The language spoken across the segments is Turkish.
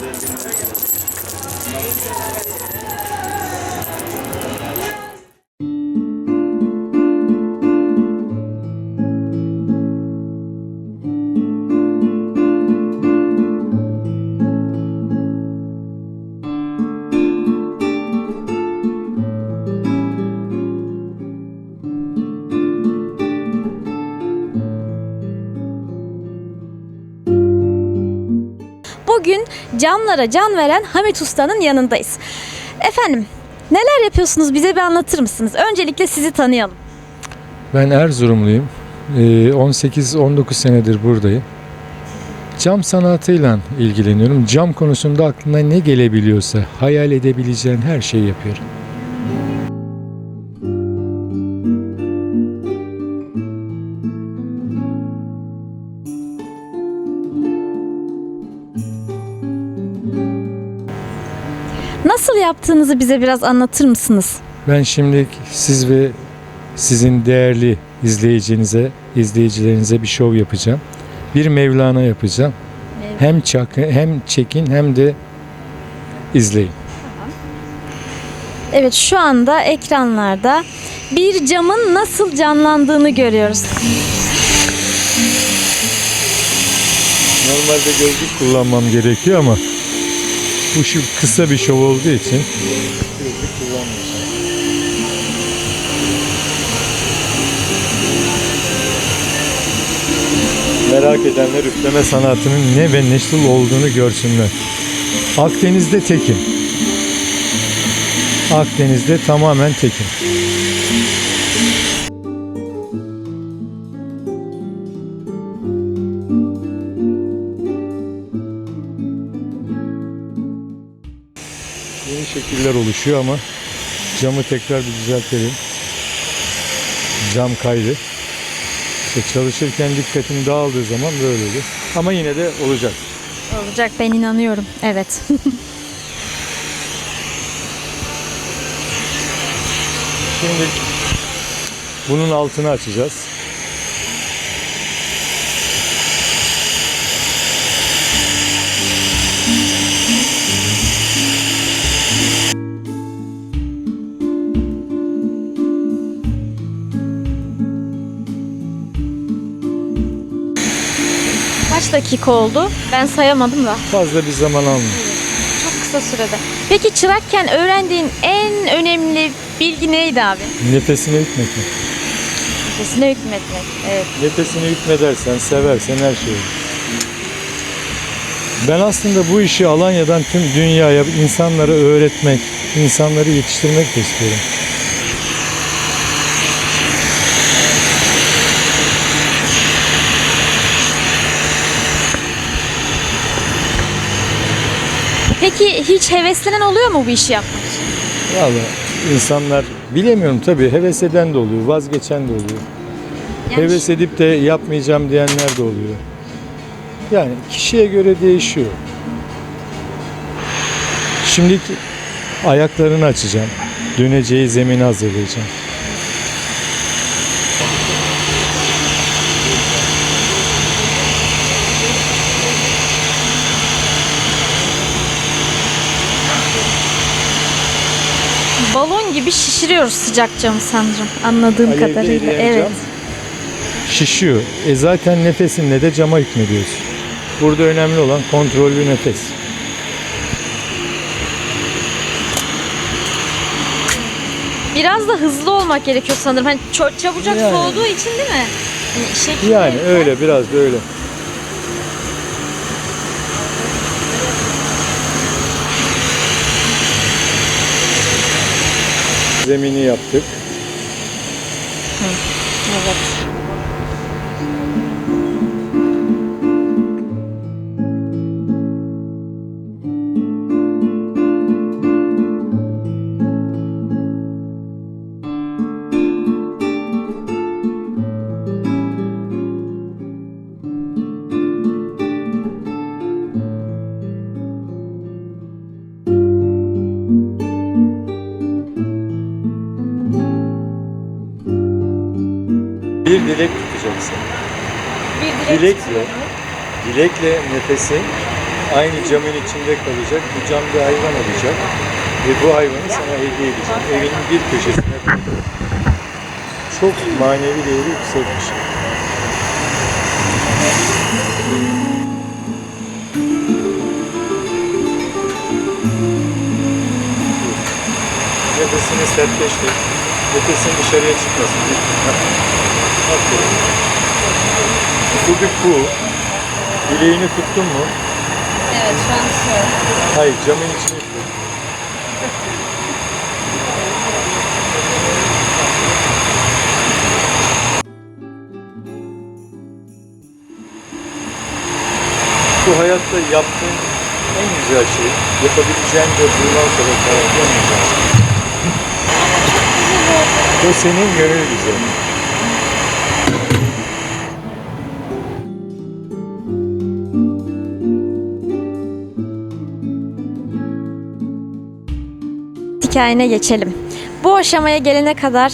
Bugün camlara can veren Hamit Usta'nın yanındayız. Efendim neler yapıyorsunuz bize bir anlatır mısınız? Öncelikle sizi tanıyalım. Ben Erzurumluyum. Ee, 18-19 senedir buradayım. Cam sanatıyla ilgileniyorum. Cam konusunda aklına ne gelebiliyorsa hayal edebileceğin her şeyi yapıyorum. Nasıl yaptığınızı bize biraz anlatır mısınız? Ben şimdi siz ve sizin değerli izleyicinize, izleyicilerinize bir şov yapacağım. Bir Mevlana yapacağım. Hem çakı, hem çekin hem de izleyin. Evet şu anda ekranlarda bir camın nasıl canlandığını görüyoruz. Normalde gözlük kullanmam gerekiyor ama bu şu kısa bir şov olduğu için. Merak edenler üfleme sanatının ne ve nasıl olduğunu görsünler. Akdeniz'de tekim. Akdeniz'de tamamen tekim. Yeni şekiller oluşuyor ama camı tekrar bir düzeltelim. Cam kaydı. İşte çalışırken dikkatim dağıldığı zaman böyle olur. Ama yine de olacak. Olacak ben inanıyorum. Evet. Şimdi bunun altını açacağız. Kaç dakika oldu? Ben sayamadım da. Fazla bir zaman almıyor. Çok kısa sürede. Peki çırakken öğrendiğin en önemli bilgi neydi abi? Nefesini hükmetmek. Sesine hükmetmek. Evet. Nefesini hükmedersen, seversen her şey olur. Ben aslında bu işi Alanya'dan tüm dünyaya insanlara öğretmek, insanları yetiştirmek de istiyorum. Peki hiç heveslenen oluyor mu bu işi yapmak için? Valla insanlar bilemiyorum tabii heves eden de oluyor, vazgeçen de oluyor. Yani Heves edip de yapmayacağım diyenler de oluyor. Yani kişiye göre değişiyor. Şimdi ayaklarını açacağım. Döneceği zemini hazırlayacağım. Gibi şişiriyoruz sıcak camı sanırım anladığım Alevli kadarıyla. eriyen Evet. şişiyor. E zaten nefesinle de cama hükmediyorsun. Burada önemli olan kontrollü nefes. Biraz da hızlı olmak gerekiyor sanırım. Hani çok çabucak Yani. soğuduğu için değil mi? Hani Yani öyle biraz da öyle. Zemini yaptık. Evet. Bir dilek tutacaksın. Bir dilek Dilekle, dilekle nefesi aynı camın içinde kalacak. Bu cam bir hayvan olacak. Ve bu hayvanı sana hediye edeceğim. Evinin bir köşesine koyacağım. Çok manevi değeri yüksek bir şey. Nefesini sertleştir. Nefesin dışarıya çıkmasın. Bu bir kuğu. Bileğini tuttun mu? Evet şu an tutuyorum. Hayır camın içine tut. Bu hayatta yaptığın en güzel şey, yapabileceğin de bundan sonra güzel şey. O senin gönül güzel. Hikayene geçelim. Bu aşamaya gelene kadar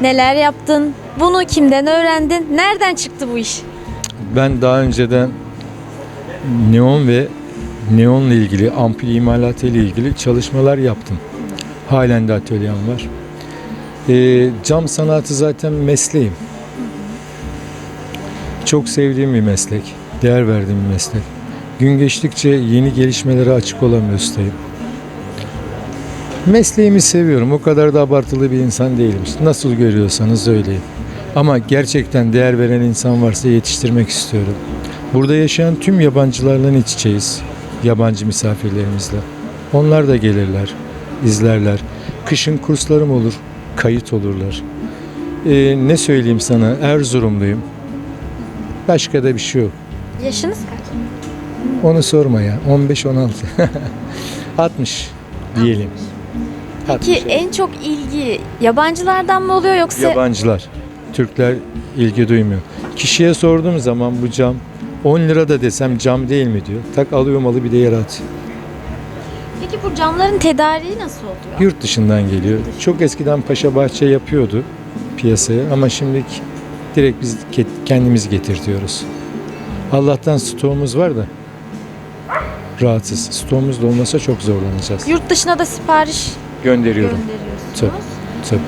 neler yaptın? Bunu kimden öğrendin? Nereden çıktı bu iş? Ben daha önceden neon ve neonla ilgili, ampul imalatı ile ilgili çalışmalar yaptım. Halen de atölyem var. Ee, cam sanatı zaten mesleğim. Çok sevdiğim bir meslek. Değer verdiğim bir meslek. Gün geçtikçe yeni gelişmelere açık olan bir ustayım. Mesleğimi seviyorum. O kadar da abartılı bir insan değilim. Nasıl görüyorsanız öyleyim. Ama gerçekten değer veren insan varsa yetiştirmek istiyorum. Burada yaşayan tüm yabancılarla iç içeyiz. Yabancı misafirlerimizle. Onlar da gelirler, izlerler. Kışın kurslarım olur, kayıt olurlar. Ee, ne söyleyeyim sana, Erzurumluyum. Başka da bir şey yok. Yaşınız kaç? Onu sorma ya. 15-16. 60 diyelim. Ki 60. en çok ilgi yabancılardan mı oluyor yoksa Yabancılar. Türkler ilgi duymuyor. Kişiye sorduğum zaman bu cam 10 lira da desem cam değil mi diyor. Tak alıyor malı bir de yere atıyor. Peki bu camların tedariği nasıl oluyor? Yurt dışından geliyor. Çok eskiden Paşa Bahçe yapıyordu piyasaya ama şimdi direkt biz ke- kendimiz getirtiyoruz. Allah'tan stoğumuz var da rahatsız. Stoğumuz da olmasa çok zorlanacağız. Yurt dışına da sipariş Gönderiyorum. gönderiyorsunuz. Tabii.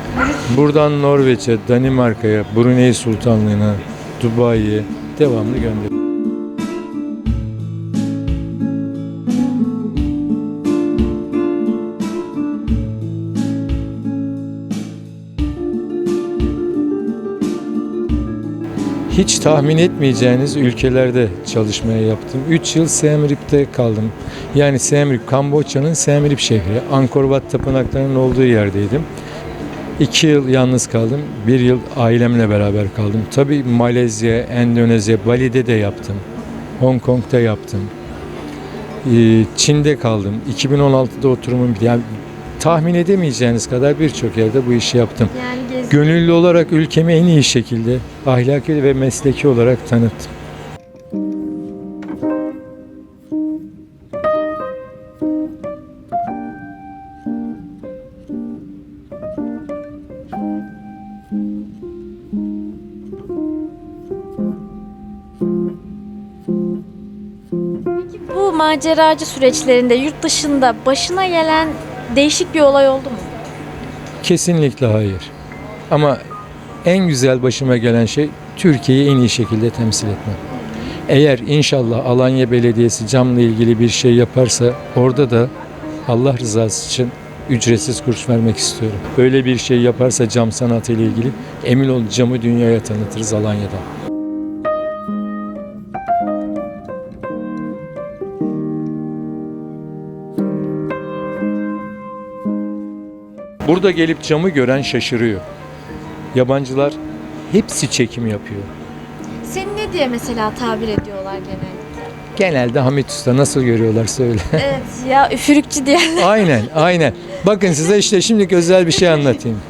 Buradan Norveç'e, Danimarka'ya, Brunei Sultanlığı'na, Dubai'ye devamlı gönderiyorum. Hiç tahmin etmeyeceğiniz ülkelerde çalışmaya yaptım. 3 yıl Siem Reap'te kaldım. Yani Siem Reap, Kamboçya'nın Siem Reap şehri. Angkor Wat tapınaklarının olduğu yerdeydim. İki yıl yalnız kaldım. Bir yıl ailemle beraber kaldım. Tabii Malezya, Endonezya, Bali'de de yaptım. Hong Kong'da yaptım. Ee, Çin'de kaldım. 2016'da oturumum. Yani tahmin edemeyeceğiniz kadar birçok yerde bu işi yaptım. Yani. Gönüllü olarak ülkemi en iyi şekilde ahlaki ve mesleki olarak tanıttım. Peki bu maceracı süreçlerinde yurt dışında başına gelen değişik bir olay oldu mu? Kesinlikle hayır. Ama en güzel başıma gelen şey Türkiye'yi en iyi şekilde temsil etmem. Eğer inşallah Alanya Belediyesi camla ilgili bir şey yaparsa orada da Allah rızası için ücretsiz kurs vermek istiyorum. Böyle bir şey yaparsa cam sanatı ile ilgili emin ol camı dünyaya tanıtırız Alanya'da. Burada gelip camı gören şaşırıyor. Yabancılar hepsi çekim yapıyor. Seni ne diye mesela tabir ediyorlar genellikle? Genelde Hamit Usta nasıl görüyorlar söyle. evet ya üfürükçü diye. aynen, aynen. Bakın size işte şimdi özel bir şey anlatayım.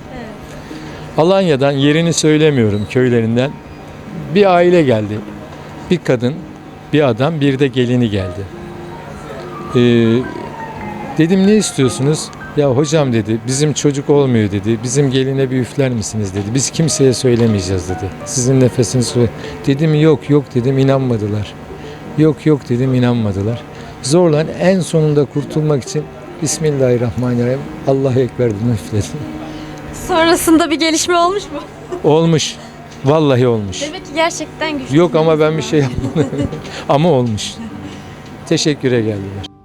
Alanya'dan yerini söylemiyorum köylerinden bir aile geldi. Bir kadın, bir adam, bir de gelini geldi. Ee, dedim ne istiyorsunuz? Ya hocam dedi bizim çocuk olmuyor dedi. Bizim geline bir üfler misiniz dedi. Biz kimseye söylemeyeceğiz dedi. Sizin nefesiniz. Dedim yok yok dedim inanmadılar. Yok yok dedim inanmadılar. Zorlan en sonunda kurtulmak için Bismillahirrahmanirrahim. Allahu Ekber dedim üfledim. Sonrasında bir gelişme olmuş mu? Olmuş. Vallahi olmuş. Demek ki gerçekten güçlü. Yok ama ben bir şey yapmadım. ama olmuş. Teşekküre geldiler.